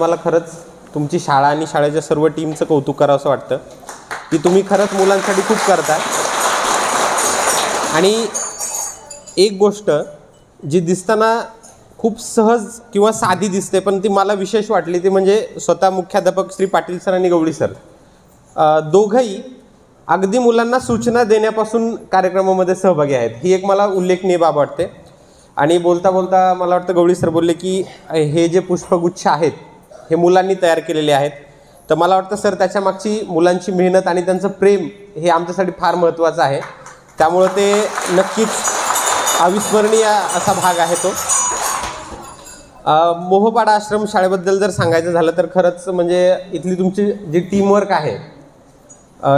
मला खरंच तुमची शाळा आणि शाळेच्या सर्व टीमचं कौतुक करावं असं वाटतं. की तुम्ही खरंच मुलांसाठी खूप करताय. आणि एक गोष्ट जी दिसताना खूप सहज किंवा साधी दिसते पण ती मला विशेष वाटली ती म्हणजे स्वतः मुख्याध्यापक श्री पाटील सर आणि गवळी सर. दोघंही अगदी मुलांना सूचना देण्यापासून कार्यक्रमामध्ये सहभागी आहेत. ही एक मला उल्लेखनीय बाब वाटते. आणि बोलता बोलता मला वाटतं गवळी सर बोलले की हे जे पुष्पगुच्छ आहेत हे मुलांनी तयार केलेले आहेत. तर मला वाटतं सर त्याच्या मागची मुलांची मेहनत आणि त्यांचं प्रेम हे आमच्यासाठी फार महत्त्वाचं आहे. त्यामुळं ते नक्कीच अविस्मरणीय असा भाग आहे तो. मोहपाडा आश्रम शाळेबद्दल जर सांगायचं झालं तर खरंच म्हणजे इथली तुमची जी टीमवर्क आहे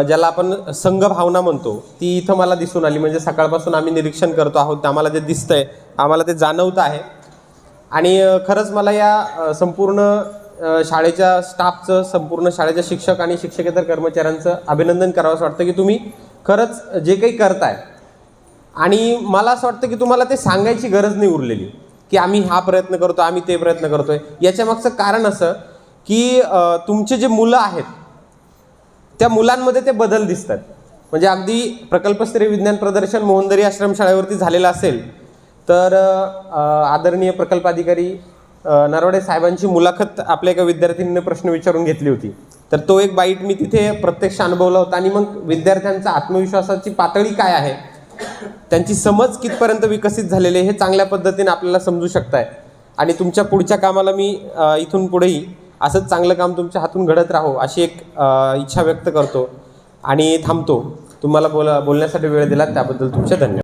ज्याला आपण संघ भावना म्हणतो ती इथं मला दिसून आली. म्हणजे सकाळपासून आम्ही निरीक्षण करतो आहोत. आम्हाला जे दिसतंय आम्हाला ते जाणवतं आहे. आणि खरंच मला या संपूर्ण शाळेच्या स्टाफचं संपूर्ण शाळेच्या शिक्षक आणि शिक्षकेतर कर्मचाऱ्यांचं अभिनंदन करावं असं वाटतं की तुम्ही खरंच जे काही करताय. आणि मला असं वाटतं की तुम्हाला ते सांगायची गरज नाही उरलेली की आम्ही हा प्रयत्न करतो आम्ही ते प्रयत्न करतोय. याच्या मागचं कारण असं की तुमचे जे मुलं आहेत त्या मुलांमध्ये ते बदल दिसतात. म्हणजे अगदी प्रकल्पस्तरीय विज्ञान प्रदर्शन मोहनदरी आश्रमशाळेवरती झालेलं असेल तर आदरणीय प्रकल्प अधिकारी नरवडे साहेबांची मुलाखत आपल्या एका विद्यार्थिनीने प्रश्न विचारून घेतली होती. तर तो एक बाईट मी तिथे प्रत्यक्ष अनुभवला होता आणि मग विद्यार्थ्यांचा आत्मविश्वासाची पातळी काय आहे? त्यांची समज कितपर्यंत विकसित झालेली आहे हे चांगल्या पद्धतीने आपल्याला समजू शकताय. आणि तुमच्या पुढच्या कामाला मी इथून पुढेही असंच चांगलं काम तुमच्या हातून घडत राहो अशी एक इच्छा व्यक्त करतो. आणि थांबतो. तुम्हाला बोला बोलण्यासाठी वेळ दिला त्याबद्दल तुमचे धन्यवाद.